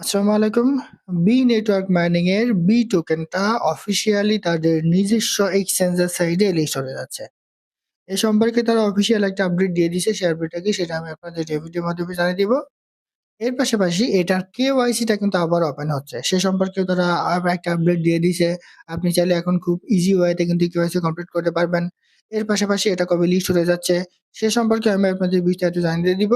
আসসালামু আলাইকুম। B network mining এর বি টোকেনটা অফিসিয়ালি তাদের নিজস্ব এক্সচেঞ্জের সাইডে লিস্ট হতে যাচ্ছে। এ সম্পর্কে তারা অফিসিয়াল একটা আপডেট দিয়ে দিছে। সে আপডেটটা কি সেটা আমি আপনাদের ভিডিওর মাধ্যমে জানিয়ে দিব। এর পাশাপাশি এটার কেওয়াইসি টা কিন্তু আবার ওপেন হচ্ছে। সে সম্পর্কে তারা একটা আপডেট দিয়ে দিছে। আপনি চাইলে এখন খুব ইজি ওয়েতে কিন্তু কেওয়াইসি কমপ্লিট করতে পারবেন। এর পাশাপাশি এটা কবে লিস্ট হতে যাচ্ছে, সে সম্পর্কে আমি আপনাদের বিস্তারিত জানিয়ে দিব।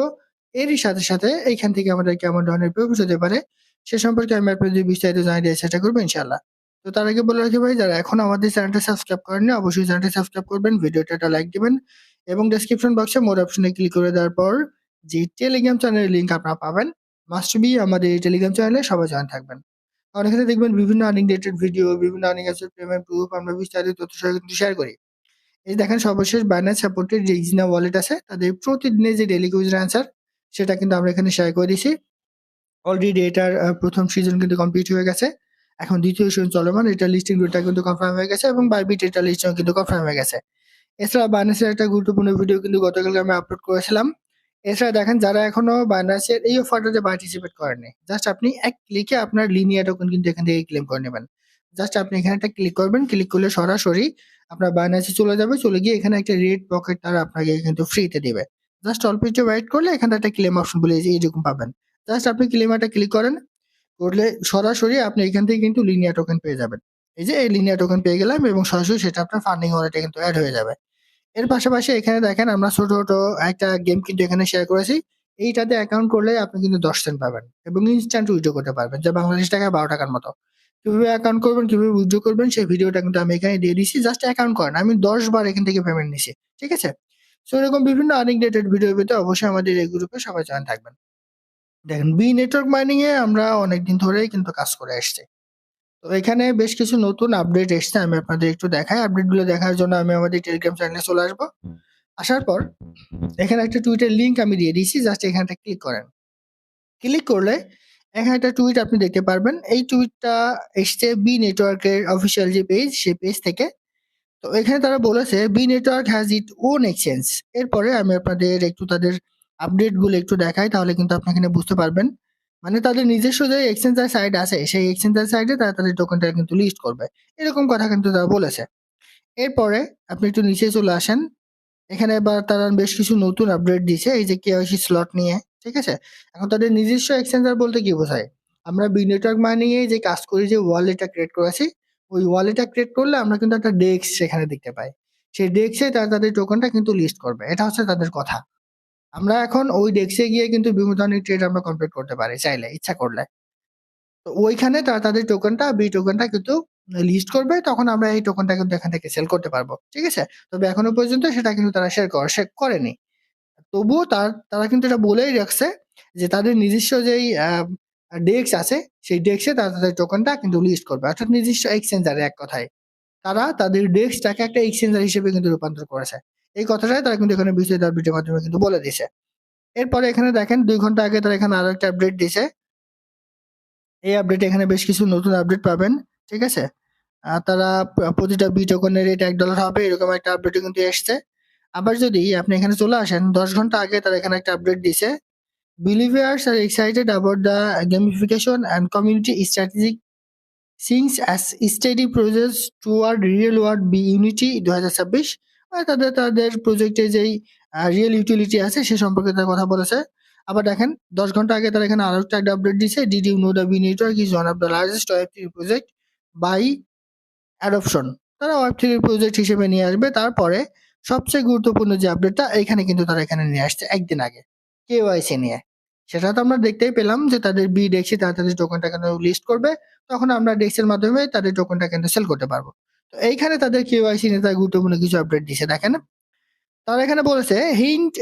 এরই সাথে, সাথে এইখান থেকে আমাদের কেমন ধরনের প্রফিট হতে পারে সে সম্পর্কে আমি আপনাদের বিস্তারিত জানিয়ে দেওয়ার চেষ্টা করব ইনশাআল্লাহ। তো তার আগে বলে রাখি ভাই যারা এখন আমাদের চ্যানেলটা সাবস্ক্রাইব করেননি অবশ্যই চ্যানেলটা সাবস্ক্রাইব করবেন, ভিডিওটা একটা লাইক দিবেন এবং ডেসক্রিপশন বক্সে মোর অপশনে ক্লিক করে দেওয়ার পর যে টেলিগ্রাম চ্যানেলের লিঙ্ক আপনারা পাবেন মাস্ট বি আমাদের এই টেলিগ্রাম চ্যানেলে সবাই জয়েন থাকবেন। কারণ এখানে দেখবেন বিভিন্ন আর্নিং রিলেটেড ভিডিও, বিভিন্ন আর্নিং অ্যাসেট পেমেন্ট প্রুফ আমরা বিস্তারিত তথ্য কিন্তু শেয়ার করি। এই দেখেন সর্বশেষ বাইন্যান্স সাপোর্টেড যে ইজিনা ওয়ালেট আছে তাদের প্রতিদিনের যে ডেইলি কুইজের অ্যান্সার সেটা কিন্তু আমরা এখানে শেয়ার করে দিছি। অলরেডি এটার প্রথম সিজন কিন্তু কমপ্লিট হয়ে গেছে। এখন দ্বিতীয় সিজন চলমান। এটা লিস্টিং ডেটটা কিন্তু কনফার্ম হয়ে গেছে এবং বাইবিট এটার লিস্টিং কিন্তু কনফার্ম হয়ে গেছে। এছাড়া বাইন্যান্সের একটা গুরুত্বপূর্ণ ভিডিও কিন্তু গতকালকে আমি আপলোড করেছিলাম। এছাড়া দেখেন যারা এখনও বাইন্যান্সের এই অফারটাতে পার্টিসিপেট করেননি, জাস্ট আপনি এক ক্লিকে আপনার লিনিয়ার টোকেন কিন্তু এখান থেকে ক্লেম করে নেবেন। জাস্ট আপনি এখানে একটা ক্লিক করবেন। ক্লিক করলে সরাসরি আপনার বাইন্যান্সে চলে যাবে। চলে গিয়ে এখানে একটা রেড পকেট তারা আপনাকে কিন্তু ফ্রিতে দিবে। জাস্ট অল্প একটু ওয়েট করলে এখানে একটা ক্লেম অপশন বলে এই যে এরকম পাবেন। জাস্ট আপনি ক্লেমারটা ক্লিক করেন। করলে সরাসরি আপনি এখান থেকে কিন্তু লিনিয়ার টোকেন পেয়ে যাবেন। এই যে এই লিনিয়ার টোকেন পেয়ে গেলাম এবং সরাসরি সেটা আপনার ফান্ডিং ওয়ালেটে কিন্তু অ্যাড হয়ে যাবে। এর পাশাপাশি এখানে দেখেন আমরা ছোট, ছোট একটা গেম কিন্তু এখানে শেয়ার করেছি। এইটাতে অ্যাকাউন্ট করলে আপনি কিন্তু ১০ সেন্ট পাবেন এবং ইনস্ট্যান্ট উইথড্র করতে পারবেন যা বাংলাদেশ টাকায় ৳১২ টাকার মতো। কীভাবে অ্যাকাউন্ট করবেন, কীভাবে উইথড্র করবেন সেই ভিডিওটা কিন্তু আমি এখানে দিয়ে দিছি। জাস্ট অ্যাকাউন্ট করেন। আমি ১০ বার এখান থেকে পেমেন্ট নিছি। ঠিক আছে? সো এরকম বিভিন্ন আর্নিং রিলেটেড ভিডিও পেতে অবশ্যই আমাদের এই গ্রুপে সবাই জয়েন থাকবেন। দেখেন বি নেটওয়ার্ক মাইনিং এ আমরা অনেকদিন ধরেই কিন্তু কাজ করে আসছি। তো এখানে বেশ কিছু নতুন আপডেট এসছে। আমি আপনাদের একটু দেখাই। আপডেটগুলো দেখার জন্য আমি আমাদের টেলিগ্রাম চ্যানেলে চলে আসব। আসার পর এখানে একটা টুইটের লিংক আমি দিয়ে দিয়েছি। জাস্ট এখানটা ক্লিক করেন। ক্লিক করলে এখানে একটা টুইট আপনি দেখতে পারবেন। এই টুইটটা এসছে বি নেটওয়ার্কের অফিসিয়াল যে পেজ সেই পেজ থেকে। তো এখানে তারা বলেছে B network has it own exchange. এরপরে আমি আপনাদের একটু তাদের আপডেটগুলো একটু দেখাই তাহলে কিন্তু আপনি এখানে বুঝতে পারবেন। মানে তাদের নিজস্ব যে এক্সচেঞ্জার সাইট আছে সেই এক্সচেঞ্জার সাইটে তারা তাদের টোকেনটা কিন্তু লিস্ট করবে। এরকম কথা কিন্তু তারা বলেছে। এরপরে আপনি একটু নিচে চলে আসেন। এখানে এবার তারা বেশ কিছু নতুন আপডেট দিয়েছে এই যে কেওয়াইসি স্লট নিয়ে। ঠিক আছে? এখন তাদের নিজস্ব এক্সচেঞ্জার বলতে কি বোঝায়? আমরা বি নেটওয়ার্ক মাইনিং এ যে কাজ করি যে ওয়ালেটটা ক্রিয়েট করেছি, ওই ওয়ালেটটা ক্রিয়েট করলে আমরা কিন্তু একটা ডেক্স সেখানে দেখতে পাই। সেই ডেক্সে তারা তাদের টোকেনটা কিন্তু লিস্ট করবে। এটা হচ্ছে তাদের কথা। আমরা এখন ওই ডেক্সে গিয়ে কিন্তু বিভিন্ন ধরনের ট্রেড আমরা কমপ্লিট করতে পারি চাইলে, ইচ্ছা করলে। তো ওইখানে তারা তাদের টোকেনটা বি টোকেনটা কিন্তু লিস্ট করবে তখন আমরা এই টোকেনটা কিন্তু এখান থেকে সেল করতে পারব। ঠিক আছে? তবে এখনও পর্যন্ত সেটা কিন্তু তারা শেয়ার কর শেয়ার করেনি। তবুও তার তারা কিন্তু এটা বলেই রাখছে যে তাদের নিজস্ব যেই ডেক্স আছে, সেই ডেক্সে তারা তাদের টোকেনটা কিন্তু লিস্ট করবে। অর্থাৎ নিজস্ব এক্সচেঞ্জারে এক কথায়। তারা তাদের ডেক্সটাকে একটা এক্সচেঞ্জার হিসেবে কিন্তু রূপান্তর করেছে। এই কথাটাই তারা কিন্তু এখানে বিস্তারিত আপডেটের মাধ্যমে কিন্তু বলে দিছে। এরপরে এখানে দেখেন, দুই ঘণ্টা আগে তারা এখানে আরও একটা আপডেট দিছে। এই আপডেটে এখানে বেশ কিছু নতুন আপডেট পাবেন। ঠিক আছে? তারা প্রতিটা বি টোকনের রেট এক ডলার হবে, এরকম একটা আপডেটও কিন্তু এসছে। আবার যদি আপনি এখানে চলে আসেন ১০ ঘণ্টা আগে তারা এখানে একটা আপডেট দিছে। Believers are excited about the gamification and community strategic since as steady progress toward real world B unity ২০২৬ মানে তাদের তাদের প্রজেক্টে যেই রিয়েল ইউটিলিটি আছে সে সম্পর্কে তারা কথা বলেছে। আবার দেখেন ১০ ঘণ্টা আগে তারা এখানে আরও একটা আপডেট দিছে। Did you know the B network is one of the largest Web3 project by adoption তারা Web3 প্রজেক্ট হিসেবে নিয়ে আসবে। তারপরে সবচেয়ে গুরুত্বপূর্ণ যে আপডেটটা এখানে কিন্তু তারা এখানে নিয়ে আসছে একদিন আগে। কেওয়াইসি নিয়ে। সেটা তো আমরা দেখতেই পেলাম যে তাদের বি ডেক্সে তারা তাদের টোকেনটা কেন লিস্ট করবে। তখন আমরা ডেক্সের মাধ্যমে তাদের টোকেনটা কিন্তু সেল করতে পারব। তো এইখানে তাদের কেওয়াইসি নিয়ে তারা গুরুত্বপূর্ণ কিছু আপডেট দিছে, দেখেন। তারা এখানে বলেছে hint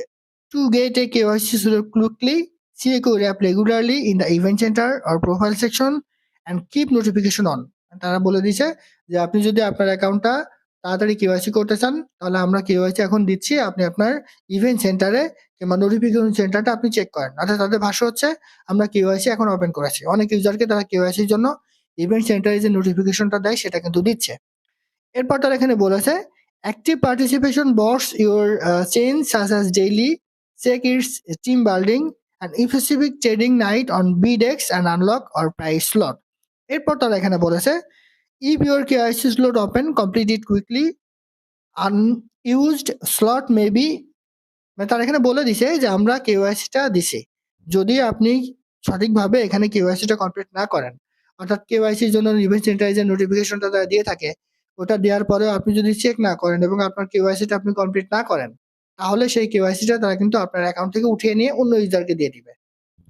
to get a KYC quickly, check your app regularly in the event centre or profile section and keep notification on তারা বলে দিছে যে, আপনি যদি আপনার অ্যাকাউন্টটা তাড়াতাড়ি কেওয়াইসি করতে চান, তাহলে আমরা কেওয়াইসি এখন দিচ্ছি। আপনি আপনার ইভেন্ট সেন্টারে কিংবা নোটিফিকেশন সেন্টারটা আপনি চেক করেন। অর্থাৎ তাদের ভাষ্য হচ্ছে আমরা কেওয়াইসি এখন ওপেন করেছি। অনেক ইউজারকে তারা কেওয়াইসির জন্য ইভেন্ট সেন্টারে যে নোটিফিকেশনটা দেয় সেটা কিন্তু দিচ্ছে। এরপর তারা এখানে বলেছে active participation boosts your uh, chain such as daily check its team and specific trading night on B dex and unlock or price slot এরপর তারা এখানে বলেছে if your KYC slot open complete it quickly unused slot may be মানে তারা এখানে বলে দিছে যে আমরা কেওয়াইসিটা দিছি। যদি আপনি সঠিকভাবে এখানে কেওয়াইসিটা কমপ্লিট না করেন, অর্থাৎ কেওয়াইসির জন্য ইভেন্ট সেন্টারাইজের নোটিফিকেশনটা তারা দিয়ে থাকে, ওটা দেওয়ার পরেও আপনি যদি চেক না করেন এবং আপনার কেওয়াইসিটা আপনি কমপ্লিট না করেন, তাহলে সেই কেওয়াইসিটা তারা কিন্তু আপনার অ্যাকাউন্ট থেকে উঠিয়ে নিয়ে অন্য ইউজারকে দিয়ে দিবে।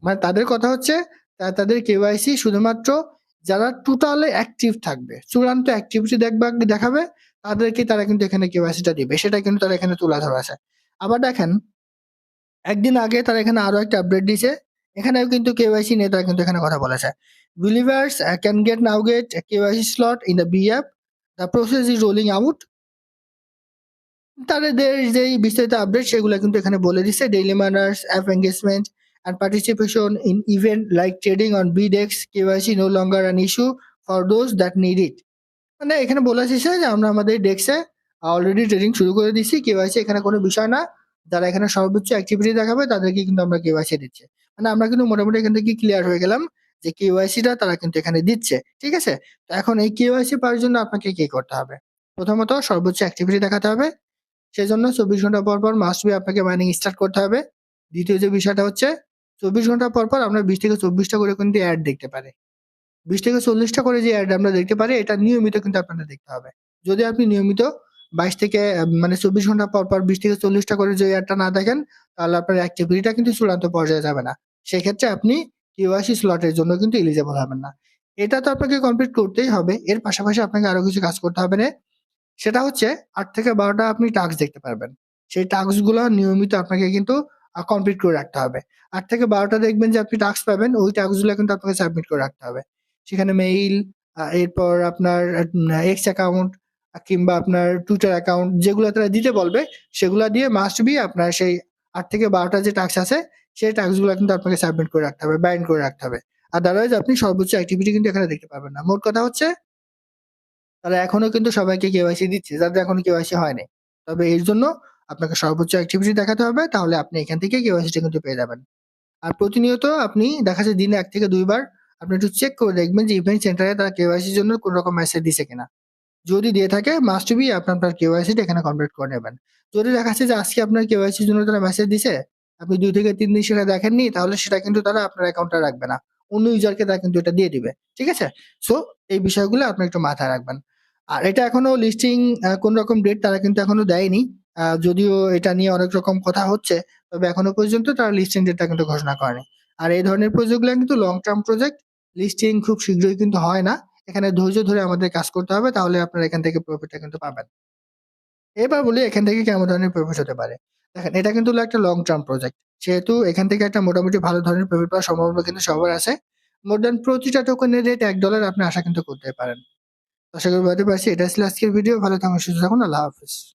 মানে তাদের কথা হচ্ছে, তা- তাদের কেওয়াইসি শুধুমাত্র যারা টোটালে অ্যাক্টিভ থাকবে, চূড়ান্ত অ্যাক্টিভিটি দেখবে, দেখাবে তাদেরকে তারা কিন্তু এখানে কেওয়াইসিটা দিবে। সেটা কিন্তু তারা এখানে তুলে ধরা আছে। আবার দেখেন, একদিন আগে তারা এখানে আরও একটা আপডেট দিয়েছে। এখানেও কিন্তু কেওয়াইসি নিয়ে তারা কিন্তু এখানে কথা বলেছে। Believers can get now get KYC slot in the B app the process is rolling out তাদের যেই বিস্তারিত আপডেট সেগুলো কিন্তু এখানে বলে দিচ্ছে daily manners app engagement and participation in event like trading on B dex KYC no longer an issue for those that need it মানে এখানে বলে দিচ্ছে যে আমরা আমাদের ডেস্কে অলরেডি ট্রেডিং শুরু করে দিচ্ছি কেওয়াইসি এখানে কোনো বিষয় না। যারা এখানে সর্বোচ্চ অ্যাক্টিভিটি দেখাবে, তাদেরকে কিন্তু আমরা কেওয়াইসি দিচ্ছি। মানে আমরা কিন্তু মোটামুটি এখান থেকে ক্লিয়ার হয়ে গেলাম যে কেওয়াইসিটা তারা কিন্তু এখানে দিচ্ছে, ঠিক আছে? তো এখন এই কেওয়াইসি পাওয়ার জন্য আপনাকে কি করতে হবে? প্রথমত সর্বোচ্চ অ্যাক্টিভিটি দেখাতে হবে। সেজন্য চব্বিশ ঘণ্টা পর পর মাস্ট বি আপনাকে মাইনিং স্টার্ট করতে হবে। দ্বিতীয় যে বিষয়টা হচ্ছে, চব্বিশ ঘণ্টা পর পর আমরা বিশ থেকে চব্বিশটা করে কিন্তু অ্যাড দেখতে পারি। বিশ থেকে চল্লিশটা করে যে অ্যাড আমরা দেখতে পারি, এটা নিয়মিত কিন্তু আপনাদের দেখতে হবে। যদি আপনি নিয়মিত বাইশ থেকে মানে চব্বিশ ঘণ্টা পর পর বিশ থেকে চল্লিশটা করে যে অ্যাডটা না দেখেন, তাহলে আপনার অ্যাক্টিভিটিটা কিন্তু চূড়ান্ত পর্যায়ে যাবে না। সেক্ষেত্রে আপনি কিউআইসি স্লটের জন্য কিন্তু এলিজেবল হবেন না। এটা তো আপনাকে কমপ্লিট করতেই হবে। এর পাশাপাশি আপনাকে আরও কিছু কাজ করতে হবে না সেটা হচ্ছে, আট থেকে বারোটা আপনি টাস্ক দেখতে পারবেন। সেই টাস্কগুলো নিয়মিত আপনাকে কিন্তু কমপ্লিট করে রাখতে হবে। আট থেকে বারোটা দেখবেন যে আপনি টাস্ক পাবেন, ওই টাস্কগুলো কিন্তু আপনাকে সাবমিট করে রাখতে হবে। সেখানে মেইল এরপর আপনার এক্স অ্যাকাউন্ট কিংবা আপনার টুইটার অ্যাকাউন্ট যেগুলো তারা দিতে বলবে, সেগুলো দিয়ে মাস্ট বি আপনার সেই আট থেকে বারোটা যে টাস্ক আছে, সেই টাস্কগুলো কিন্তু আপনাকে সাবমিট করে রাখতে হবে বাইন্ড করে রাখতে হবে। আদারওয়াইজ আপনি সর্বোচ্চ অ্যাক্টিভিটি কিন্তু এখানে দেখতে পাবেন না। মোট কথা হচ্ছে, তারা এখনও কিন্তু সবাইকে কেওয়াইসি দিচ্ছে, যাদের এখনও কেওয়াইসি হয়নি। তবে এর জন্য আপনাকে সর্বোচ্চ অ্যাক্টিভিটি দেখাতে হবে, তাহলে আপনি এখান থেকে কেওয়াইসিটা কিন্তু পেয়ে যাবেন। আর প্রতিনিয়ত আপনি, দেখা যাচ্ছে দিনে এক থেকে দুইবার, আপনি একটু চেক করে দেখবেন যে ইভেন্ট সেন্টারে তারা কেওয়াইসির জন্য কোন রকম মেসেজ দিছে কিনা। যদি দিয়ে থাকে মাস্ট বি আপনি আপনার কেওয়াইসিটা এখানে কমপ্লিট করে নেবেন। যদি দেখা যাচ্ছে যে আজকে আপনার কেওয়াইসির জন্য তারা মেসেজ দিছে, আপনি দুই থেকে তিন দিন সেটা দেখেননি, তাহলে সেটা কিন্তু তারা আপনার অ্যাকাউন্টটা রাখবে না। অন্য ইউজারকে তারা কিন্তু এটা দিয়ে দিবে, ঠিক আছে? সো এই বিষয়গুলো আপনি একটু মাথায় রাখবেন। আর এটা এখনও লিস্টিং কোন রকম ডেট তারা কিন্তু এখনও দেয়নি। যদিও এটা নিয়ে অনেক রকম কথা হচ্ছে, তবে এখনও পর্যন্ত তারা লিস্টিং ডেটটা কিন্তু ঘোষণা করেনি। আর এই ধরনের প্রজেক্টগুলো কিন্তু লং টার্ম প্রজেক্ট লিস্টিং খুব শীঘ্রই কিন্তু হয় না। এখানে ধৈর্য ধরে আমাদের কাজ করতে হবে, তাহলে আপনারা এখান থেকে প্রফিটটা কিন্তু পাবেন। এবার বলি এখান থেকে কেমন ধরনের প্রফিট হতে পারে। দেখেন, এটা কিন্তু একটা লং টার্ম প্রজেক্ট যেহেতু এখান থেকে একটা মোটামুটি ভালো ধরনের প্রফিট পাওয়ার সম্ভাবনা কিন্তু সবার আছে। মোর দেন প্রতিটা টোকেনের রেট এক ডলার আপনি আশা কিন্তু করতে পারেন। আশা করি বলতে পারছি। এটা ছিল আজকের ভিডিও ভালো থাকুন, সুস্থ থাকুন। আল্লাহ হাফিজ।